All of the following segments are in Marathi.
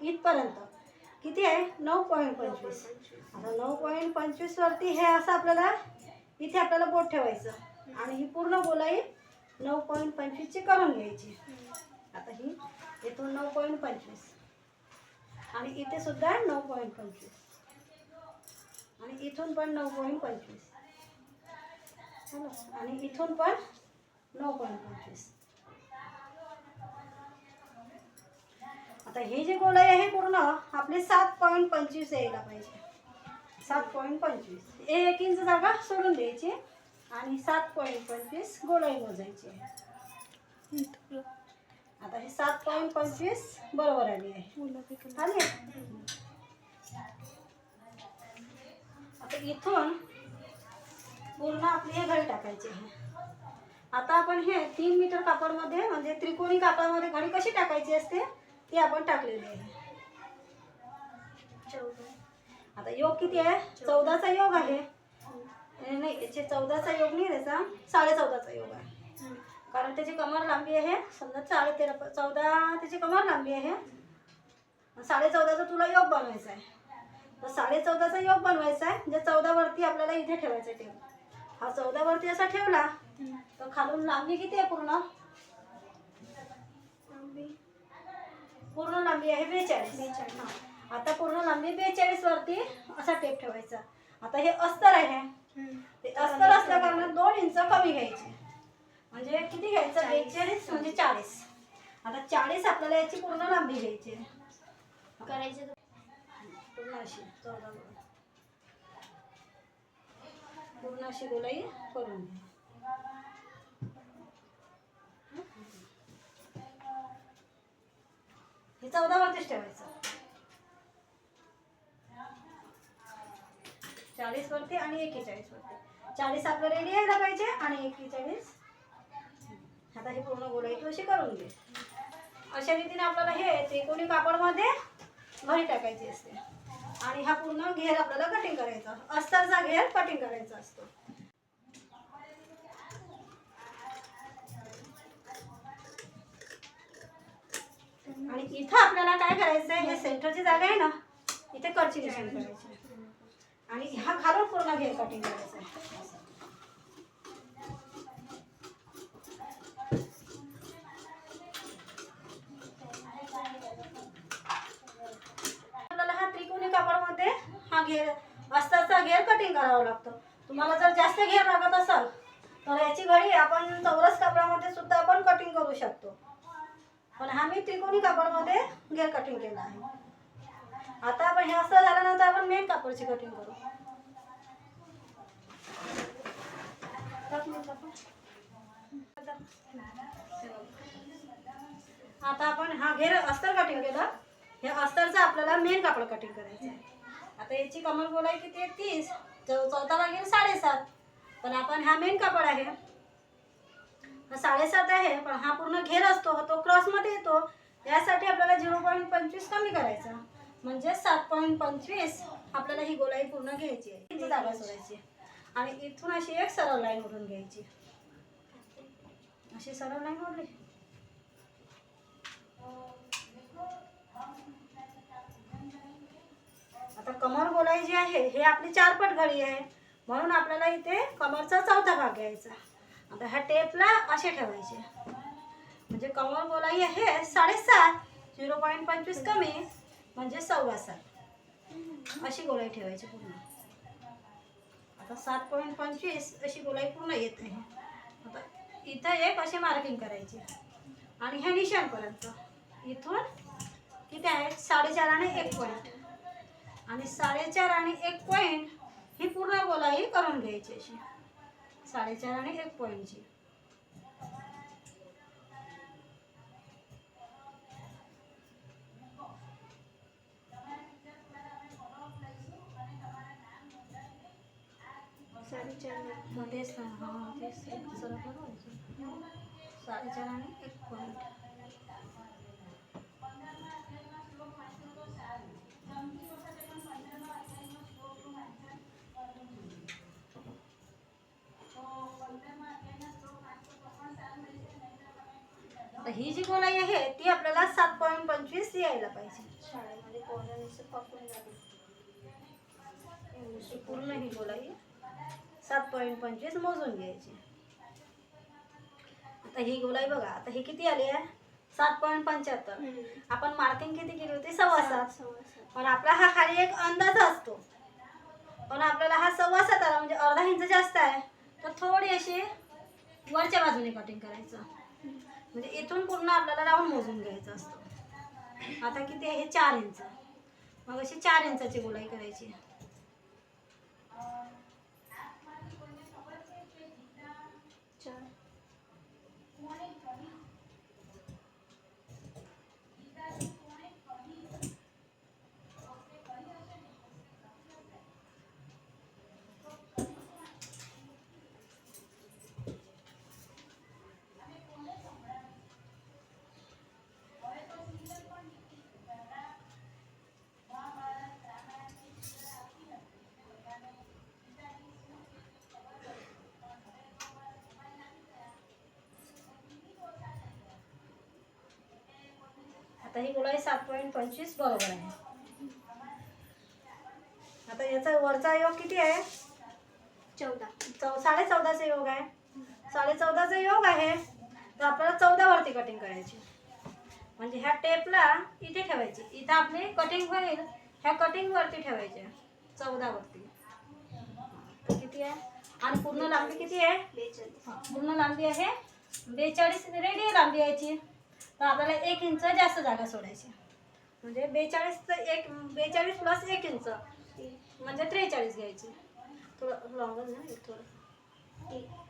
इथपर्यंत. किती आहे? नऊ पॉईंट पंचवीस. आता नऊ पॉईंट पंचवीसवरती हे असं आपल्याला इथे आपल्याला बोट ठेवायचं. आणि ही पूर्ण गोलाई नऊ पॉईंट पंचवीसची करून घ्यायची. आता ही इथून नऊ पॉईंट पंचवीस. आणि इथे सुद्धा नऊ पॉईंट पंचवीस. आणि इथून पण नऊ पॉईंट पंचवीस. चला. आणि इथून पण नऊ पॉईंट पंचवीस. आता हे जे गोलाई आहे पूर्ण आपले सात पॉईंट पंचवीस यायला पाहिजे. सात पॉईंट पंचवीस. एक इंच जागा सोडून द्यायची आणि सात पॉईंट पंचवीस गोलाई मोजायची. आहे आता हे सात पॉईंट पंचवीस बरोबर आली आहे. आली आता इथून पूर्ण आपली हे घडी टाकायची आहे. आता आपण हे तीन मीटर कापडमध्ये म्हणजे त्रिकोणी कापडामध्ये घडी कशी टाकायची असते? ती आपण टाकलेली आहे. आता योग किती आहे? चौदाचा योग आहे. नाही याचे चौदाचा योग नाही त्याचा साडे चौदाचा योग आहे. कारण त्याची कमर लांबी आहे. समजा साडे तेरा चौदा त्याची कमर लांबी आहे. साडे चौदाचा तुला योग बनवायचा आहे. तर साडे चौदाचा योग बनवायचा आहे. म्हणजे चौदावरती आपल्याला इथे ठेवायचा टेप हा चौदावरती असा ठेवला. तर खालून लांबी किती आहे पूर्ण? पूर्ण लांबी आहे बेचाळीस. हा. आता पूर्ण लांबी बेचाळीस वरती असा टेप ठेवायचा. आता हे अस्तर आहे. ते अस्तर असल्या कारणात दोन इंच कमी घ्यायचे. म्हणजे किती घ्यायचं? बेचाळीस म्हणजे चाळीस. आता चाळीस आपल्याला याची पूर्ण लांबी घ्यायची. करायचं पूर्ण अशी. चौदा. पूर्ण अशी गोलाई करून घ्या हे चौदा वरतीच ठेवायचं. चाळीस वरती आणि एकेचाळीस वरती. चाळीस आपलं रेडी यायला पाहिजे आणि एकेचाळीस. आता हे पूर्ण गोलाई तू अशी करून घे. अशा रीतीने आपल्याला हे त्रिकोणी कापडमध्ये भरी टाकायची असते. आणि हा पूर्ण घेर आपल्याला कटिंग करायचा. अस्तरचा घेर कटिंग करायचा असतो. आणि इथं आपल्याला काय करायचं आहे हे सेंटरची जागा आहे ना इथे करची डिझाईन करायची. आणि हा खालून पूर्ण घेर कटिंग करायचं आहे आपल्याला हा त्रिकोणी कापडमध्ये हा घेर अस्ताचा घेर कटिंग करावा लागतो. तुम्हाला जर जास्त घेर लागत असेल तर याची घडी आपण चौरस कापडामध्ये सुद्धा आपण कटिंग करू शकतो. पण हा मी त्रिकोणी कापडमध्ये घेर कटिंग केला आहे. आता आपण हे असं झाल्यानंतर आपण मेन कापडची कटिंग करू. आता आपण हा घेर अस्तर कटिंग केला. हे अस्तरचं आपल्याला मेन कापड कटिंग करायचं आहे. आता याची कमर बोलाय किती आहे? तीस. चौ चौथा लागेल साडेसात. पण आपण हा मेन कापड आहे. हा साडेसात आहे पण हा पूर्ण घेर असतो तो क्रॉसमध्ये येतो. यासाठी आपल्याला झिरो पॉईंट पंचवीस कमी करायचा. म्हणजे सात पॉईंट पंचवीस आपल्याला ही गोलाई पूर्ण घ्यायची आहे. जागा सोडायची आणि इथून अशी एक सरळ लाईन ओढून घ्यायची अशी सरळ लाईन ओढली. आता कमर गोलाई जी आहे हे आपली चारपट घडी आहे. म्हणून आपल्याला इथे कमरचा चौथा भाग घ्यायचा. आता ह्या टेपला असे ठेवायचे. म्हणजे कमर गोलाई आहे साडेसात झिरो पॉईंट पंचवीस कमी म्हणजे सव्वा सात. अशी गोलाई ठेवायची पूर्ण. आता सात पॉईंट पंचवीस अशी गोलाई पूर्ण येत. आहे आता इथं एक अशी मार्किंग करायची. आणि ह्या निशाणपर्यंत. इथून किती आहे? साडेचार आणि एक पॉईंट आणि साडेचार आणि एक पॉईंट ही पूर्ण गोलाई करून घ्यायची अशी. साडेचार आणि एक पॉईंटची साडेचार ना. हां तेच बरोबर साडेचार आणि एक पॉईंट आता ही जी गोलाई आहे ती आपल्याला सात पॉईंट पंचवीस यायला पाहिजे. शाळेमध्ये पोरं नुसतं पकडून जाते पूर्ण ही गोलाई सात पॉईंट पंचवीस मोजून घ्यायची. आता ही गोलाई बघा आता ही किती आली आहे? सात पॉईंट पंच्याहत्तर. आपण मार्किंग किती केली होती? सव्वा सात. पण आपला हा खाली एक अंदाज असतो. पण आपल्याला हा सव्वा सात आला म्हणजे अर्धा इंच जास्त आहे तर थोडी अशी वरच्या बाजूने कटिंग करायचं. म्हणजे इथून पूर्ण आपल्याला राऊंड मोजून घ्यायचं असतं. आता किती आहे? चार इंच. मग अशी चार इंचाची गोलाई करायची. आता ही गोलाई सात पॉईंट पंचवीस बरोबर आहे. आता याचा वरचा योग किती आहे? चौदा. चौ साडे चौदाचा योग आहे. साडे चौदाचा योग आहे. तर आपल्याला चौदा वरती कटिंग करायची. म्हणजे ह्या टेपला इथे ठेवायची. इथं आपली कटिंग होईल ह्या कटिंग वरती ठेवायच्या चौदा वरती तर किती आहे? आणि पूर्ण लांबी किती आहे? बेचाळीस. पूर्ण लांबी आहे बेचाळीस. रेडी लांबी यायची. तर आपल्याला एक इंच जास्त जागा सोडायची म्हणजे बेचाळीस तर एक बेचाळीस प्लस एक इंच म्हणजे त्रेचाळीस घ्यायची. थोडं लॉंगर ना एक थोडं.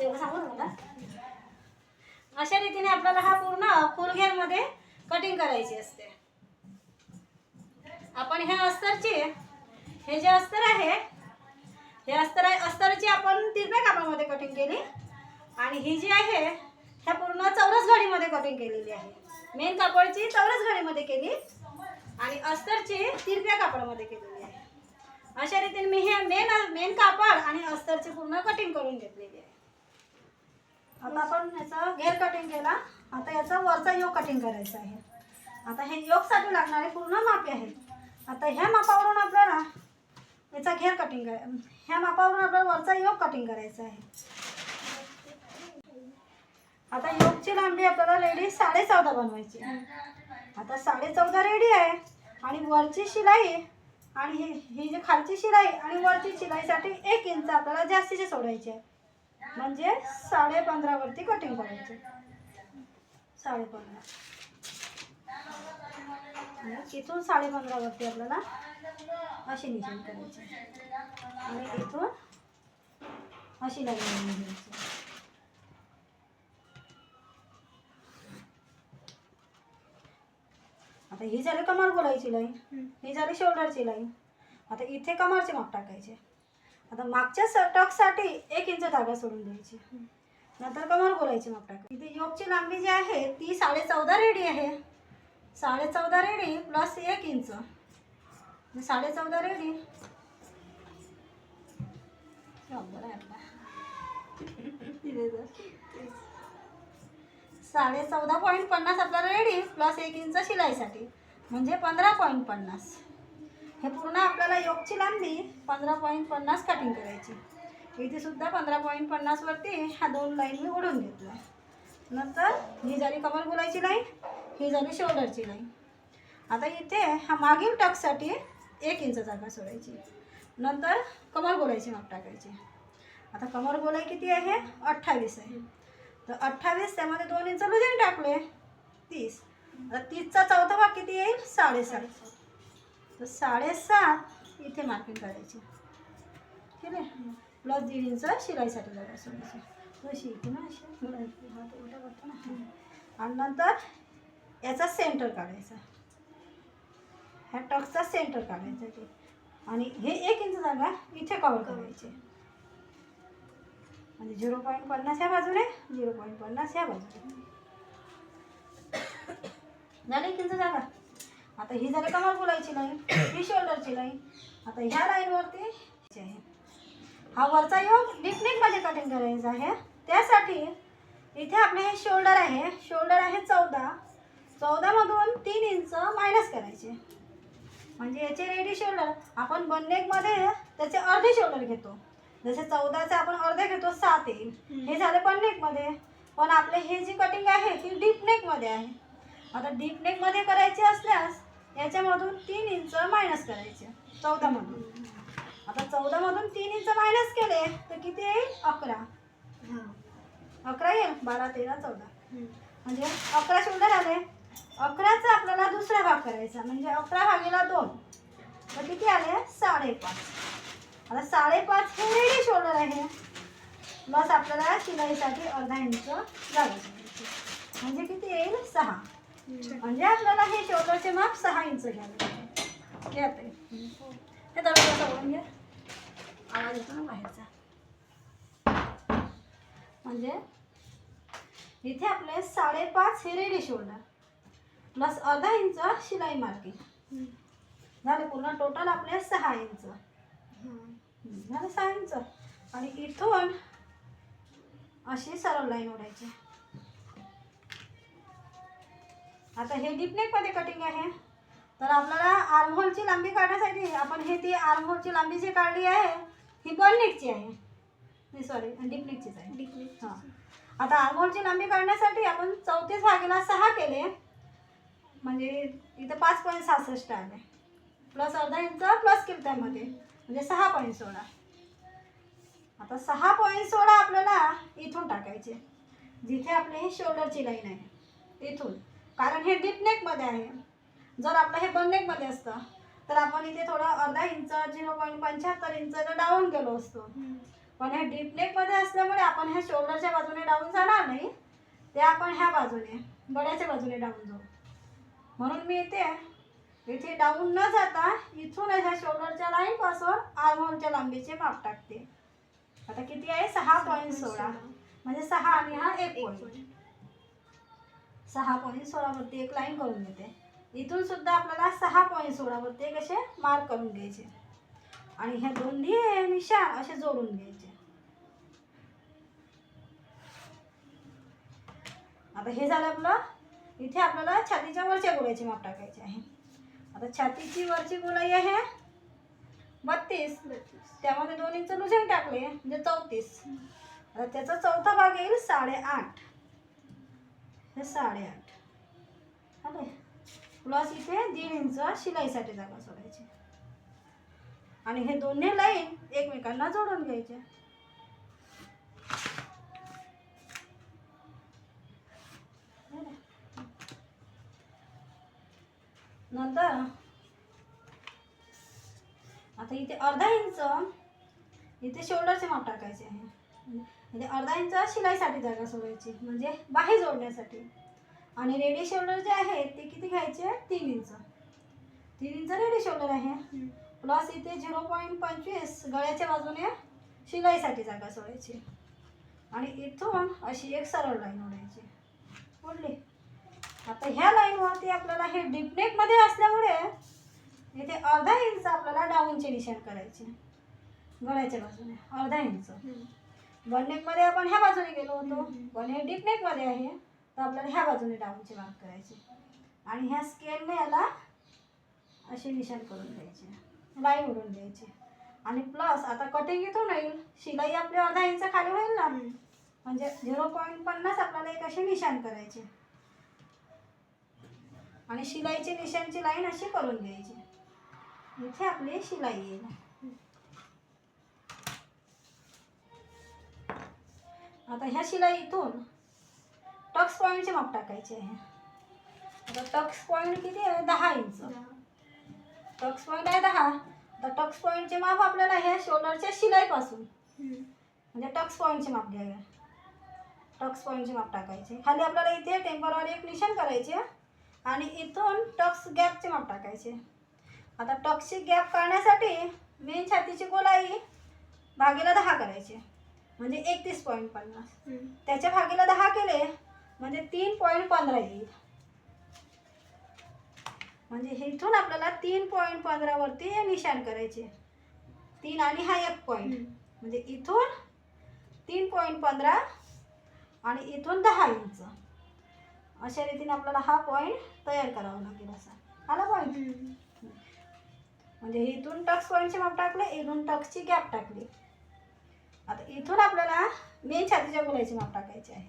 एक सांगू मला अशा रीतीने आपल्याला हा पूर्ण फुल कटिंग करायची असते. आपण ह्या अस्तरची हे जे अस्तर आहे हे अस्तर आहे अस्तरची आपण तिरप्या कापडामध्ये कटिंग केली आणि ही जी आहे ह्या पूर्ण चौरस घडीमध्ये कटिंग केलेली आहे. मेन कापडची चौरस घडीमध्ये केली आणि अस्तरची तिरप्या कापडामध्ये केलेली आहे. अशा रीतीने मी हे मेन मेन कापड आणि अस्तरची पूर्ण कटिंग करून घेतलेली आता आपण याचा घेर कटिंग केला. आता याचा वरचा योग कटिंग करायचा आहे. आता हे योगसाठी लागणारे पूर्ण मापे आहेत. आता ह्या मापावरून आपल्याला याचा घेर कटिंग ह्या मापावरून आपल्याला वरचा योग कटिंग करायचा आहे. आता योगची लांबी आपल्याला रेडी साडे चौदा बनवायची आता साडे चौदा रेडी आहे. आणि वरची शिलाई आणि ही ही जी खालची शिलाई आणि वरची शिलाईसाठी एक इंच आपल्याला जास्तीची सोडायची आहे. म्हणजे साडे पंधरावरती कटिंग करायची. साडे पंधरा इथून साडे पंधरावरती आपल्याला अशी निशाण करायची. आणि इथून अशी लाईन घ्यायची. आता ही झाली कमर गोलाईची लाईन. ही झाली शोल्डरची लाईन. आता इथे कमरचे माप टाकायचे. आता मागच्या स- एक इंच धागा सोडून द्यायची. नंतर कमर बोलायची मग टाकायची इथे योगची लांबी जी आहे ती साडे चौदा रेडी आहे. साडे चौदा रेडी प्लस एक इंच. म्हणजे साडे चौदा रेडी. साडे चौदा पॉईंट पन्नास आपल्याला रेडी प्लस एक इंच शिलाईसाठी. म्हणजे पंधरा पॉईंट पन्नास. हे पूर्ण आपल्याला योगची लांबी पंधरा पॉईंट पन्नास कटिंग करायची. इथे सुद्धा पंधरा पॉईंट पन्नासवरती ह्या दोन लाईन मी ओढून घेतला. नंतर ही झाली कमर बोलायची लाईन ही झाली शोल्डरची लाईन आता इथे हा मागील टकसाठी एक इंच जागा सोडायची. नंतर कमर बोलायची माप टाकायची. आता कमर बोलाय किती आहे? अठ्ठावीस आहे. तर अठ्ठावीस त्यामध्ये दोन इंच लुजिंग टाकले तीस. आता तीसचा चौथा भाग किती येईल? साडेसात. तर साडेसात इथे मार्किंग करायची. ठीक आहे? प्लस दीड इंच शिलाईसाठी जागा सोडायची. तशी इथे ना अशी हात उलटा करतो ना. आणि नंतर याचा सेंटर काढायचा. ह्या टक्सचा सेंटर काढायचा ते आणि हे एक इंच जागा इथे कवर करायचे. म्हणजे झिरो पॉईंट पन्नास ह्या बाजूने झिरो पॉईंट पन्नास ह्या बाजूने. झाली एक इंच जागा. आता ही झाली कमर बोलायची लाईन ही शोल्डरची लाईन आता ह्या लाईनवरती हा वरचा योगमध्ये कटिंग करायचा आहे. त्यासाठी इथे आपले हे शोल्डर आहे. शोल्डर आहे चौदा. चौदामधून तीन इंच मायनस करायचे. म्हणजे याचे रेडी शोल्डर आपण बननेकमध्ये त्याचे अर्धे शोल्डर घेतो. जसे चौदाचे आपण अर्धे घेतो सात येईल हे झाले बननेकमध्ये पण आपले हे जी कटिंग आहे ही डीप नेकमध्ये आहे. आता डीप नेकमध्ये करायची असल्यास याच्यामधून तीन इंच मायनस करायचे. चौदामधून आता चौदामधून तीन इंच मायनस केले तर किती येईल? अकरा. हां अकरा येईल? बारा तेरा चौदा. म्हणजे अकरा शोल्डर आले अकराचा आपल्याला दुसरा भाग करायचा. म्हणजे अकरा भागीला दोन. तर किती आले? साडेपाच. आता साडेपाच हे रेडी शोल्डर आहे. बस आपल्याला शिलाईसाठी अर्धा इंच जागा म्हणजे किती येईल? सहा. म्हणजे आपल्याला हे शोल्डरचे माप सहा इंच घ्यावे घ्या ते. हे दरवाजा सोडून घ्या. आवाज येतो ना बाहेरचा. म्हणजे इथे आपले साडेपाच हे रेडी शोल्डर. प्लस अर्धा इंच शिलाई मार्किंग. झालं पूर्ण टोटल आपले सहा इंच. झालं सहा इंच. आणि इथून अशी सरळ लाईन ओढायची. आता हे डीप नेकमध्ये कटिंग आहे. तर आपल्याला आर्महोलची लांबी काढण्यासाठी आपण हे ती आर्महोलची लांबी जी काढली आहे ही बन नेकची आहे. नाही सॉरी डीप नेकचीच आहे. हां. आता आर्महोलची लांबी काढण्यासाठी आपण चौतीस भागेला सहा केले. म्हणजे इथं पाच पॉईंट सहासष्ट आले. प्लस अर्धा इंच प्लस किमत्यामध्ये म्हणजे सहा पॉईंट सोळा. आता सहा पॉईंट सोळा आपल्याला इथून टाकायचे. जिथे आपले हे शोल्डरची लाईन आहे. इथून. कारण हे डीप नेकमध्ये आहे. जर आपलं हे बन नेकमध्ये असतं तर आपण इथे थोडं अर्धा इंच झिरो पॉईंट पंच्याहत्तर इंच डाऊन गेलो असतो. पण हे डीप नेकमध्ये असल्यामुळे आपण ह्या शोल्डरच्या बाजूने डाऊन जाणार नाही. ते आपण ह्या बाजूने गड्याच्या बाजूने डाऊन जाऊ. म्हणून मी इथे इथे डाऊन न जाता इथून ह्या शोल्डरच्या लाईनपासून आर्महोलच्या लांबीचे माप टाकते. आता किती आहे? सहा पॉईंट सोळा. म्हणजे सहा आणि हा एक पॉईंट सहा पॉईंट सोळावरती एक लाईन करून घेते. इथून सुद्धा आपल्याला सहा पॉईंट सोळावरती एक असे मार्क करून घ्यायचे. आणि ह्या दोन्ही निशाण असे जोडून घ्यायचे. आता हे झालं आपलं इथे आपल्याला छातीच्या वरच्या गोळ्याची माप टाकायची आहे. आता छातीची वरची गोलाई आहे बत्तीस. त्यामध्ये दोन इंच लुझिंग टाकले म्हणजे चौतीस. आता त्याचा चौथा भाग येईल साडेआठ. हे साडेआठ. आले. प्लस इथे दीड इंच शिलाईसाठी जागा सोडायची. आणि हे दोन्ही लाईन एकमेकांना जोडून घ्यायचे. नंतर आता इथे अर्धा इंच इथे शोल्डरचे माप टाकायचे आहे. म्हणजे अर्धा इंच शिलाईसाठी जागा सोडायची म्हणजे बाही जोडण्यासाठी. आणि रेडी शोल्डर जे आहे ते किती घ्यायचे? तीन इंच. तीन इंच रेडी शोल्डर आहे. प्लस इथे झिरो पॉईंट पंचवीस गळ्याच्या बाजूने शिलाईसाठी जागा सोडायची. आणि इथून अशी एक सरळ लाईन ओढायची. ओढली. आता ह्या लाईनवरती आपल्याला हे डिपनेकमध्ये असल्यामुळे इथे अर्धा इंच आपल्याला डाऊनचे निशाण करायचे. गळ्याच्या बाजूने. अर्धा इंच. वन नेकमध्ये आपण ह्या बाजूने गेलो होतो. पण हे नेकमध्ये आहे. तर आपल्याला ह्या बाजूने डाऊनचे मार्क करायचे. आणि ह्या स्केलने याला अशी निशाण करून द्यायची. लाईन उडून द्यायची. आणि प्लस आता कटिंग इथून होईल शिलाई आपली अर्धा इंच खाली होईल ना? म्हणजे झिरो पॉईंट पन्नास आपल्याला एक अशी निशाण करायची. आणि शिलाईची निशाणची लाईन अशी करून द्यायची. इथे आपली शिलाई येईल. आता ह्या शिलाई इथून टक्स पॉईंटचे माप टाकायचे आहे. आता टक्स पॉईंट किती आहे? दहा इंच. टक्स पॉईंट आहे दहा. तर टक्स पॉईंटचे माप आपल्याला ह्या शोल्डरच्या शिलाईपासून म्हणजे टक्स पॉईंटचे माप घ्यावे टक्स पॉईंटचे माप टाकायचे. खाली आपल्याला इथे टेम्परवारी एक निशाण करायचे आणि इथून टक्स गॅपचे माप टाकायचे आता टक्सची गॅप काढण्यासाठी मेन छातीची गोलाई भागीला दहा करायचे म्हणजे एकतीस पॉईंट पन्नास. त्याच्या भागीला दहा केले म्हणजे तीन पॉईंट पंधरा येईल. म्हणजे इथून आपल्याला तीन पॉईंट पंधरावरती हे निशाण करायचे. तीन आणि हा एक पॉईंट. म्हणजे इथून तीन पॉईंट पंधरा आणि इथून दहा इंच. अशा रीतीने आपल्याला हा पॉईंट तयार करावा लागेल असा. आला पॉईंट? म्हणजे इथून टक्स पॉईंटचे माप टाकले इथून टक्सची गॅप टाकली. आता इथून आपल्याला मेन छातीच्या गोलाईचे माप टाकायचे आहे.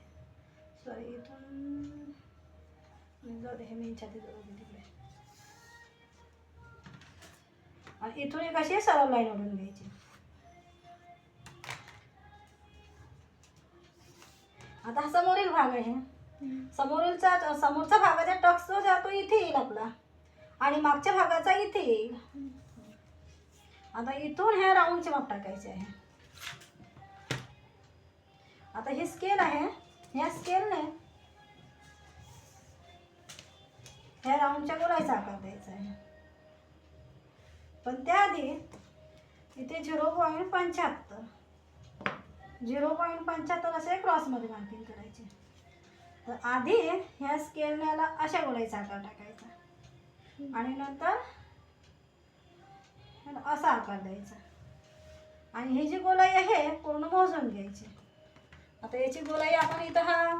सॉरी इथून जाऊ दे हे मेन छाती तिकडे. आणि इथून एक अशी सरळ लाईन ओढून घ्यायची. आता हा समोरील भाग आहे. समोरीलचा समोरचा भागाचा टक्स जो जातो इथे येईल आपला. आणि मागच्या भागाचा इथे येईल. आता इथून ह्या राऊंडचे माप टाकायचे आहे. आता हे स्केल आहे. ह्या स्केलने ह्या राऊंडच्या गोलाईचा आकार द्यायचा आहे? पण त्याआधी इथे झिरो पॉईंट पंच्याहत्तर. झिरो पॉईंट पंच्याहत्तर असे क्रॉसमध्ये मार्किंग करायचे. तर आधी ह्या स्केलला अशा गोलाईचा आकार टाकायचा? आणि नंतर असा आकार द्यायचा. आणि ही जी गोलाई आहे पूर्ण मोजून घ्यायची. आता याची गोलाई आपण इथं हा.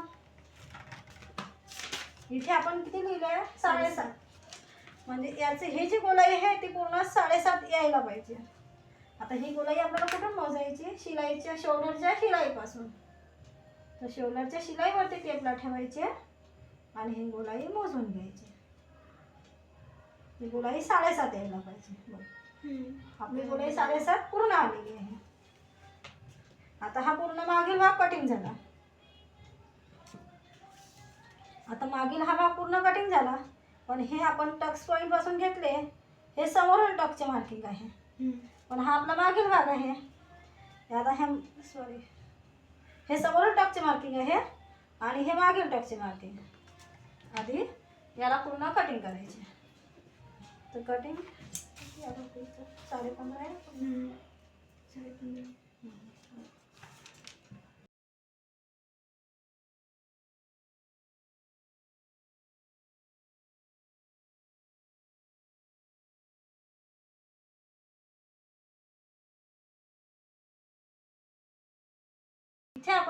इथे आपण किती लिहिलं आहे साडेसात. म्हणजे याचे हे जी गोलाई आहे ती पूर्ण साडेसात यायला पाहिजे. आता ही गोलाई आपल्याला कुठून मोजायची? शिलाईच्या शोल्डरच्या शिलाईपासून. तर शोल्डरच्या शिलाईवरती टेपला ठेवायचे आणि ही गोलाई मोजून घ्यायची. ही गोलाई साडेसात यायला पाहिजे. आपली गोलाई साडेसात पूर्ण आलेली आहे. आता हा पूर्ण मागील भाग कटिंग झाला. आता मागील हा भाग पूर्ण कटिंग झाला. पण हे आपण टक्स पॉईंटपासून घेतले हे समोरील टक्सचे मार्किंग आहे. पण हा आपला मागील भाग आहे. हे आता हे सॉरी हे समोरील टक्सचे मार्किंग आहे आणि हे मागील टक्सचे मार्किंग आधी याला पूर्ण कटिंग करायचे. तर कटिंग साडे पंधरा आहे?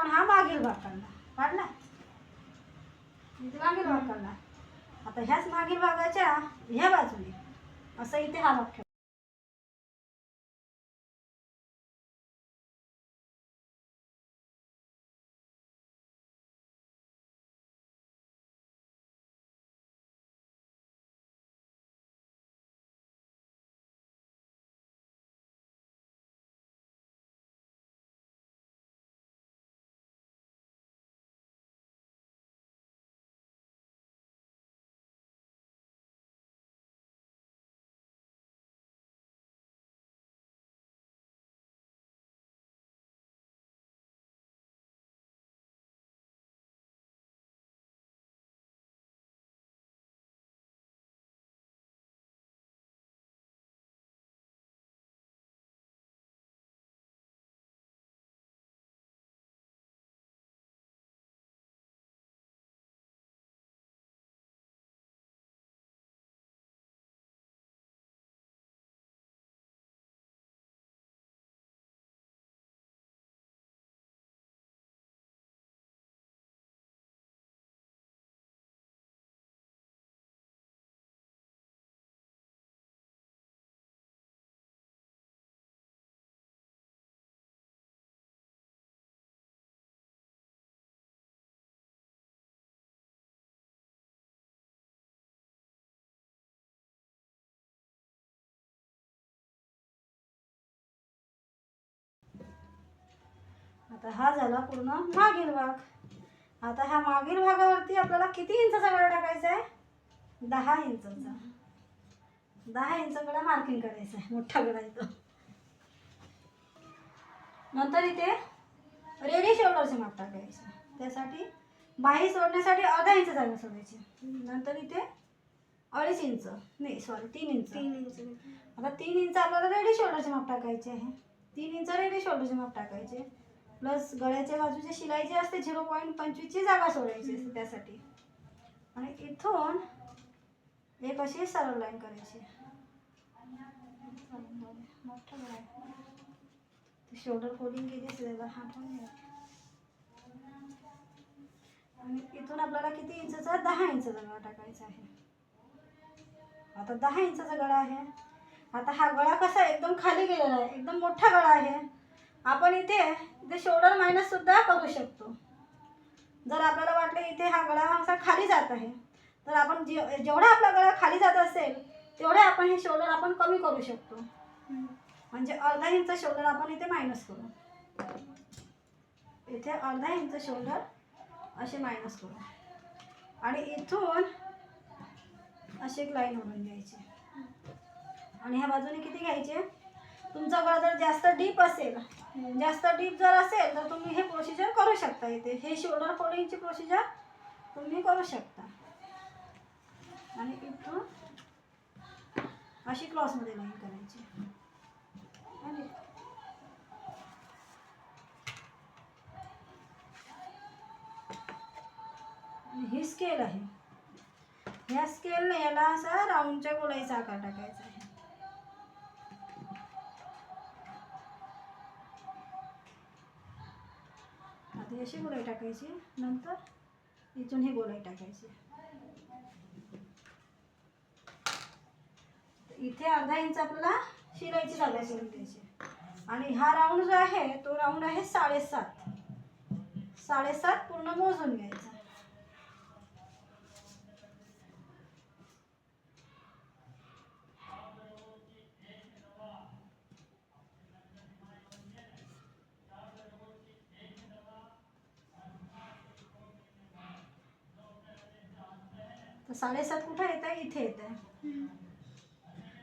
पण हा मागील भाग काढला काढला इथे मागील भाग काढला आता ह्याच मागील भागाच्या ह्या बाजूने. असं इथे हा भाग आता हा झाला पूर्ण मागील भाग. आता ह्या मागील भागावरती आपल्याला किती इंचाचा गळा टाकायचा आहे? दहा इंचाचा दहा इंच गळा मार्किंग करायचा आहे मोठा गळा येतो नंतर इथे रेडी शोल्डरचे माप टाकायचे. त्यासाठी बाही सोडण्यासाठी अर्धा इंच जागा सोडायची. नंतर इथे अडीच इंच. नाही सॉरी तीन इंच. तीन इंच. आता तीन इंच आपल्याला रेडी शोल्डरचे माप टाकायचे आहे. तीन इंच रेडी शोल्डरचे माप टाकायचे. प्लस गळ्याच्या बाजूचे शिलाई असते झिरो पॉईंट पंचवीसची जागा सोडायची असते त्यासाठी. आणि इथून एक अशी सरळ लाईन करायची. आहे शोल्डर फोल्डिंग केली असेल हा पण आणि इथून आपल्याला किती इंचचा दहा इंचचा गळा टाकायचा आहे. आता दहा इंचाचा गळा आहे. आता हा गळा कसा आहे? एकदम खाली गेलेला आहे. एकदम मोठा गळा आहे. आपण इथे इथे शोल्डर मायनस सुद्धा करू शकतो. जर आपल्याला वाटलं इथे हा गळा असा खाली जात आहे तर आपण जे जेवढा आपला गळा खाली जात असेल तेवढे आपण हे शोल्डर आपण कमी करू शकतो. म्हणजे अर्धा इंच शोल्डर आपण इथे मायनस करू. इथे अर्धा इंच शोल्डर असे मायनस करू. आणि इथून अशी एक लाईन ओढून घ्यायची. आणि ह्या बाजूने किती घ्यायचे? तुमचा गळा जर जास्त डीप असेल जास्त डीप जर असेल तर तुम्ही हे प्रोसिजर करू शकता इथे. हे शोल्डर फोल्डिंगची प्रोसिजर तुम्ही करू शकता. आणि इथून अशी क्लॉसमध्ये लाईन करायची. आणि आणि ही स्केल आहे. ह्या स्केलने याला असा राऊंडच्या गोळाईचा आकार टाकायचा. अर्धी अशी गोळाई टाकायची. नंतर इथून ही गोळाई टाकायची. इथे अर्धा इंच आपल्याला शिलाईची जागा सोडून द्यायची आणि हा राऊंड जो आहे तो राऊंड आहे साडेसात. साडेसात पूर्ण मोजून घ्यायचा तर साडेसात कुठं येत आहे इथे येत आहे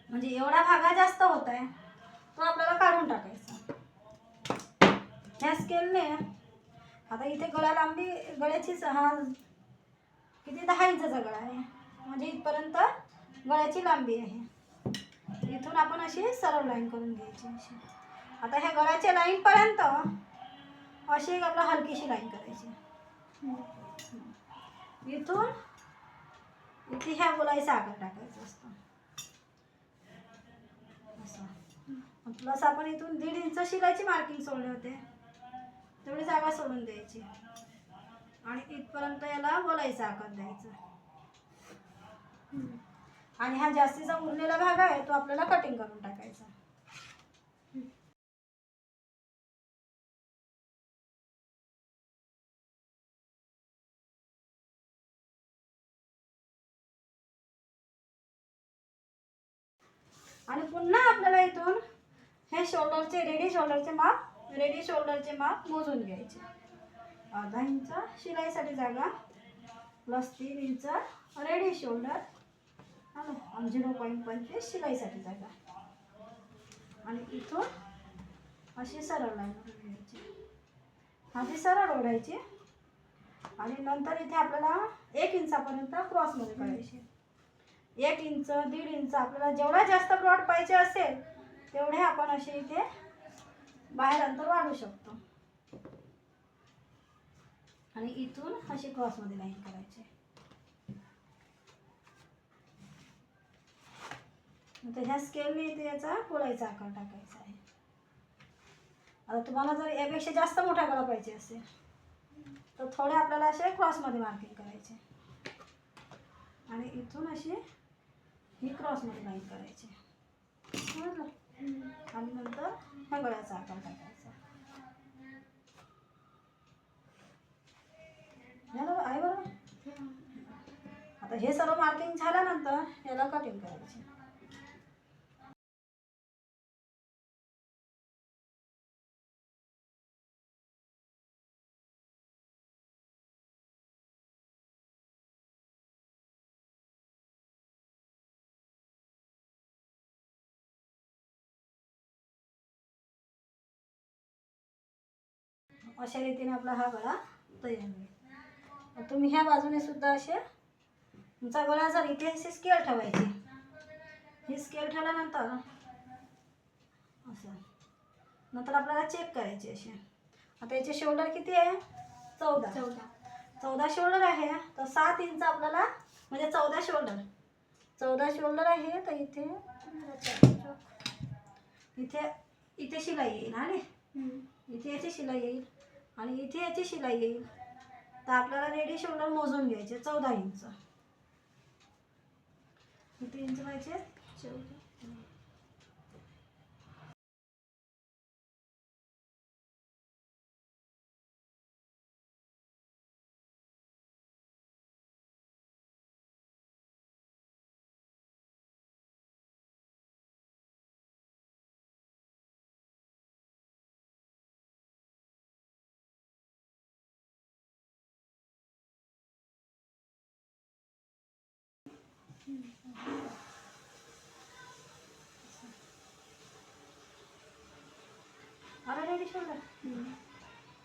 म्हणजे एवढा भागा जास्त होत आहे तो आपल्याला काढून टाकायचा. ह्या स्केलने आता इथे गळा लांबी गळ्याची स- हा किती? दहा इंचाचा गळा आहे. म्हणजे इथपर्यंत गळ्याची लांबी आहे. इथून आपण अशी सरळ लाईन करून घ्यायची अशी. आता ह्या गळ्याच्या लाईनपर्यंत अशी एक आपला हलकीशी लाईन करायची. इथून इथे ह्या बोलाय साखर टाकायचं असतं. असं. प्लस आपण इथून दीड इंच शिलाईची मार्किंग सोडले होते. तेवढी जागा सोडून द्यायची. आणि इथपर्यंत याला बोलायचं आकार द्यायचं. आणि हा जास्तीचा उरलेला भाग आहे तो आपल्याला कटिंग करून टाकायचा. आणि पुन्हा आपल्याला इथून हे शोल्डरचे रेडी शोल्डरचे माप रेडी शोल्डरचे माप मोजून घ्यायचे. अर्धा इंच शिलाईसाठी जागा प्लस तीन इंच रेडी शोल्डर आणि झिरो पॉईंट पंचवीस शिलाईसाठी जागा. आणि इथून अशी सरळ लाईन घ्यायची आधी सरळ ओढायची. आणि नंतर इथे आपल्याला एक इंचापर्यंत क्रॉसमध्ये करायची एक इंच दीड इंच आपल्याला जेवढा जास्त ब्रॉड पाहिजे असेल तेवढे आपण असे इथे बाहेर अंतर वाढवू शकतो. आणि इथून अशी क्रॉसमध्ये लाईन करायची. तर ह्या स्केलने इथे याचा गोळाईचा आकार टाकायचा आहे. आता तुम्हाला जर यापेक्षा जास्त मोठा गळा पाहिजे असेल तर थोडे आपल्याला असे क्रॉसमध्ये मार्किंग करायचे. आणि इथून असे ही क्रॉसमध्ये लाईन करायची. समजलं आणि नंतर ह्या गळ्याचा आकार टाकायचा. झालं आहे बरोबर? आता हे सर्व मार्किंग झाल्यानंतर याला कटिंग करायची. अशा रीतीने आपला हा गळा तयार होईल. तुम्ही ह्या बाजूने सुद्धा असे तुमचा गळा जर इथे अशी स्केल ठेवायची. ही स्केल ठेवल्यानंतर असं. नंतर आपल्याला चेक करायची असे. आता याचे शोल्डर किती आहे? चौदा. चौदा. चौदा शोल्डर आहे तर सात इंच आपल्याला म्हणजे चौदा शोल्डर चौदा शोल्डर आहे तर इथे इथे इथे शिलाई येईल आणि. इथे याची शिलाई येईल. आणि इथे याची शिलाई येईल तर आपल्याला रेडी शोल्डर मोजून घ्यायचे चौदा इंच. किती इंच पाहिजे? चौदा.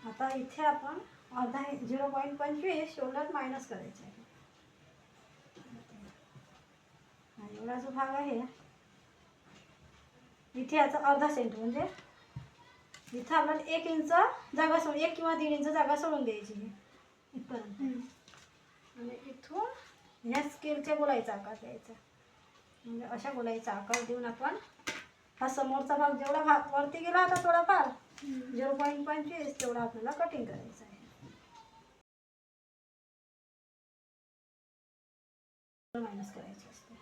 आता इथे आपण अर्धा झिरो पॉईंट पंचवीस शोल्डर मायनस करायचे आहे एवढा जो भाग आहे इथे याचा अर्धा सेंट म्हणजे इथं आपल्याला एक इंच जागा सोड एक किंवा दीड इंच जागा सोडून द्यायची. इथपर्यंत. आणि इथून ह्या स्केलच्या गोलाईचा आकार द्यायचा. म्हणजे अशा गोलाईचा आकार देऊन आपण हा समोरचा भाग जेवढा भाग वरती गेला होता थोडाफार. झिरो पॉईंट पंचवीस तेवढं आपल्याला कटिंग करायचं आहे. मायनस करायचे असते.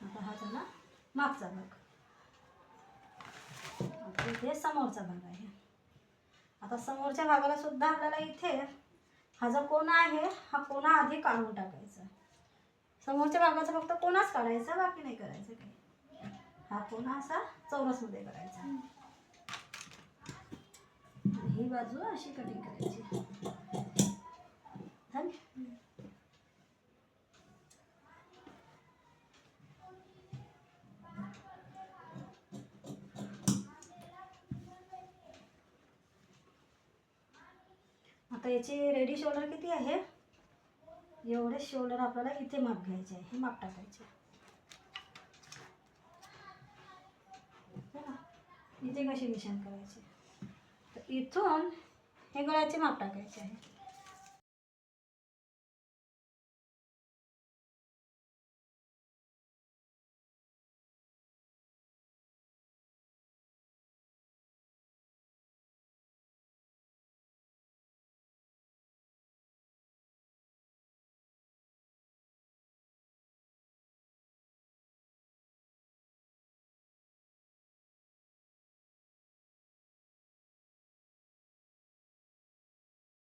आता हा झाला मागचा भाग. इथे समोरचा भाग आहे. आता समोरच्या भागाला सुद्धा आपल्याला इथे हा जो कोणा आहे हा कोणा आधी काढून टाकायचा. समोरच्या भागाचा फक्त कोणाच काढायचा बाकी नाही करायचं काही. हा कोणा असा चौरसमध्ये करायचा. ही बाजू अशी कटिंग करायची. झाली आता याची रेडी शोल्डर किती आहे? एवढे शोल्डर आपल्याला इथे माप घ्यायचे आहे. हे माप टाकायचे ना? इथे कशी निशाण करायची? तर इथून हे गळ्याचे माप टाकायचे आहे.